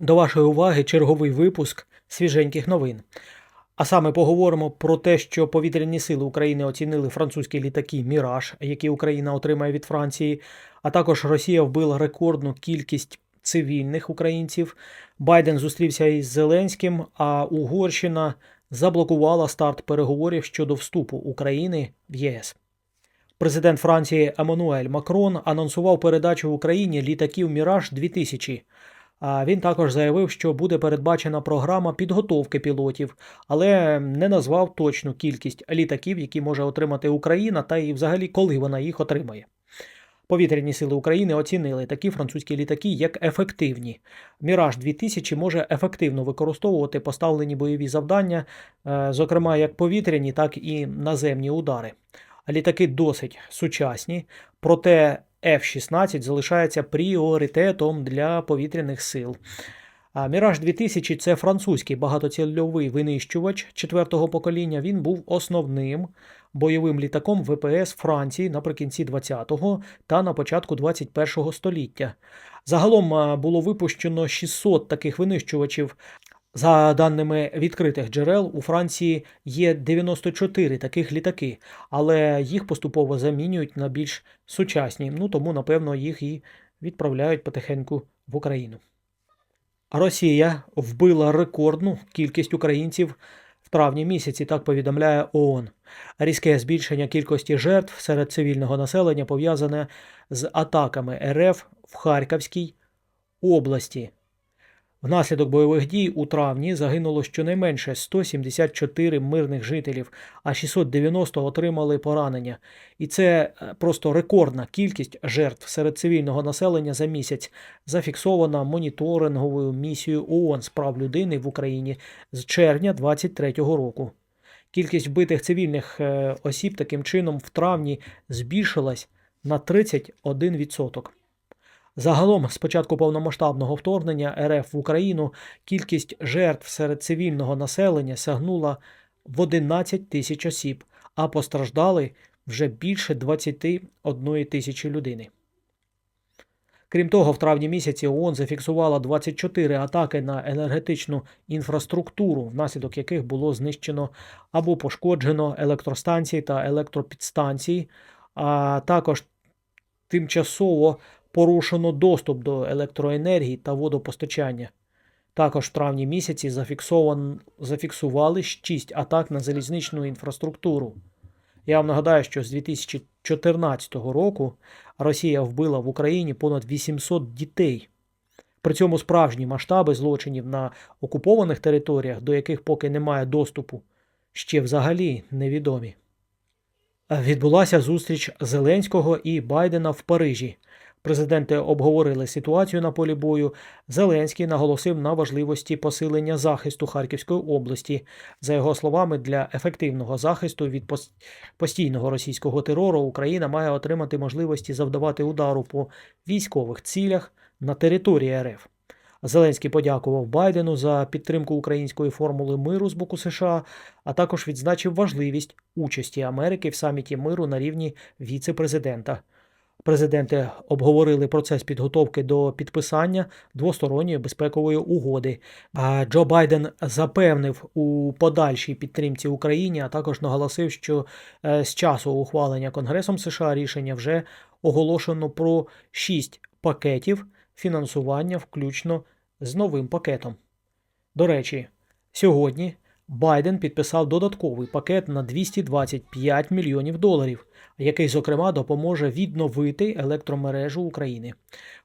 До вашої уваги черговий випуск свіженьких новин. А саме поговоримо про те, що повітряні сили України оцінили французькі літаки Міраж, які Україна отримає від Франції, а також Росія вбила рекордну кількість цивільних українців. Байден зустрівся із Зеленським, а Угорщина заблокувала старт переговорів щодо вступу України в ЄС. Президент Франції Еммануель Макрон анонсував передачу Україні літаків Міраж 2000 а він також заявив, що буде передбачена програма підготовки пілотів, але не назвав точну кількість літаків, які може отримати Україна, та і взагалі коли вона їх отримає. Повітряні сили України оцінили такі французькі літаки як ефективні. Міраж 2000 може ефективно використовувати поставлені бойові завдання, е, зокрема як повітряні, так і наземні удари. Літаки досить сучасні, проте F-16 залишається пріоритетом для повітряних сил. Міраж 2000 це французький багатоцільовий винищувач четвертого покоління. Він був основним бойовим літаком ВПС Франції наприкінці 20-го та на початку 21-го століття. Загалом було випущено 600 таких винищувачів. За даними відкритих джерел, у Франції є 94 таких літаки, але їх поступово замінюють на більш сучасні. Ну тому, напевно, їх і відправляють потихеньку в Україну. Росія вбила рекордну кількість українців в травні місяці, так повідомляє ООН. Різке збільшення кількості жертв серед цивільного населення пов'язане з атаками РФ в Харківській області. Внаслідок бойових дій у травні загинуло щонайменше 174 мирних жителів, а 690 отримали поранення. І це е, просто рекордна кількість жертв серед цивільного населення за місяць, зафіксована моніторинговою місією ООН з прав людини в Україні з червня 2023 року. Кількість вбитих цивільних е, осіб таким чином в травні збільшилась на 31%. Загалом, з початку повномасштабного вторгнення РФ в Україну кількість жертв серед цивільного населення сягнула в 11 тисяч осіб, а постраждали вже більше 21 тисячі людини. Крім того, в травні місяці ООН зафіксувала 24 атаки на енергетичну інфраструктуру, внаслідок яких було знищено або пошкоджено електростанції та електропідстанції, а також тимчасово порушено доступ до електроенергії та водопостачання. Також в травні місяці зафіксован... зафіксували 6 атак на залізничну інфраструктуру. Я вам нагадаю, що з 2014 року Росія вбила в Україні понад 800 дітей. При цьому справжні масштаби злочинів на окупованих територіях, до яких поки немає доступу, ще взагалі невідомі. Відбулася зустріч Зеленського і Байдена в Парижі. Президенти обговорили ситуацію на полі бою. Зеленський наголосив на важливості посилення захисту Харківської області. За його словами, для ефективного захисту від постійного російського терору Україна має отримати можливості завдавати удару по військових цілях на території РФ. Зеленський подякував Байдену за підтримку української формули миру з боку США, а також відзначив важливість участі Америки в саміті миру на рівні віце-президента. Президенти обговорили процес підготовки до підписання двосторонньої безпекової угоди. Джо Байден запевнив у подальшій підтримці Україні, а також наголосив, що е, з часу ухвалення Конгресом США рішення вже оголошено про шість пакетів фінансування, включно з новим пакетом. До речі, сьогодні Байден підписав додатковий пакет на 225 мільйонів доларів, який, зокрема, допоможе відновити електромережу України.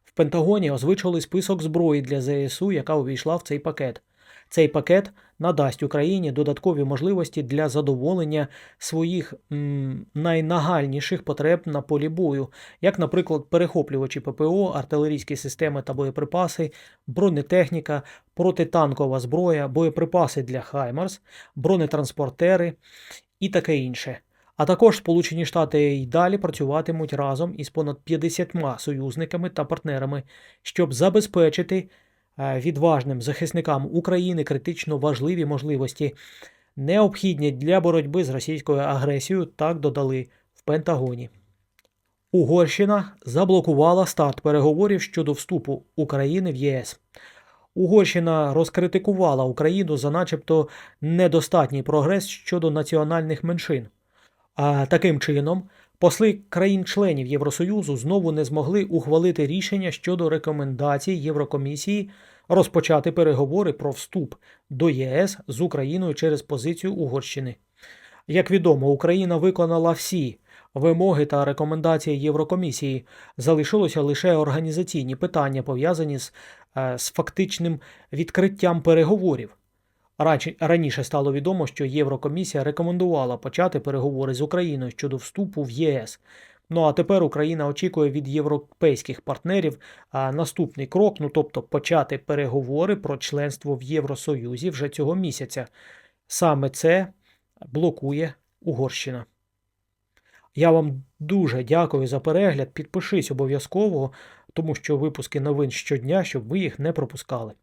В Пентагоні озвучили список зброї для ЗСУ, яка увійшла в цей пакет. Цей пакет надасть Україні додаткові можливості для задоволення своїх м, найнагальніших потреб на полі бою, як, наприклад, перехоплювачі ППО, артилерійські системи та боєприпаси, бронетехніка, протитанкова зброя, боєприпаси для Хаймарс, бронетранспортери і таке інше. А також Сполучені Штати й далі працюватимуть разом із понад 50 союзниками та партнерами, щоб забезпечити відважним захисникам України критично важливі можливості, необхідні для боротьби з російською агресією, так додали в Пентагоні. Угорщина заблокувала старт переговорів щодо вступу України в ЄС. Угорщина розкритикувала Україну за начебто недостатній прогрес щодо національних меншин. А таким чином, посли країн-членів Євросоюзу знову не змогли ухвалити рішення щодо рекомендацій Єврокомісії розпочати переговори про вступ до ЄС з Україною через позицію Угорщини. Як відомо, Україна виконала всі вимоги та рекомендації Єврокомісії. Залишилося лише організаційні питання, пов'язані з, е, з фактичним відкриттям переговорів. Раніше стало відомо, що Єврокомісія рекомендувала почати переговори з Україною щодо вступу в ЄС. Ну а тепер Україна очікує від європейських партнерів наступний крок, ну тобто почати переговори про членство в Євросоюзі вже цього місяця. Саме це блокує Угорщина. Я вам дуже дякую за перегляд. Підпишись обов'язково, тому що випуски новин щодня, щоб ви їх не пропускали.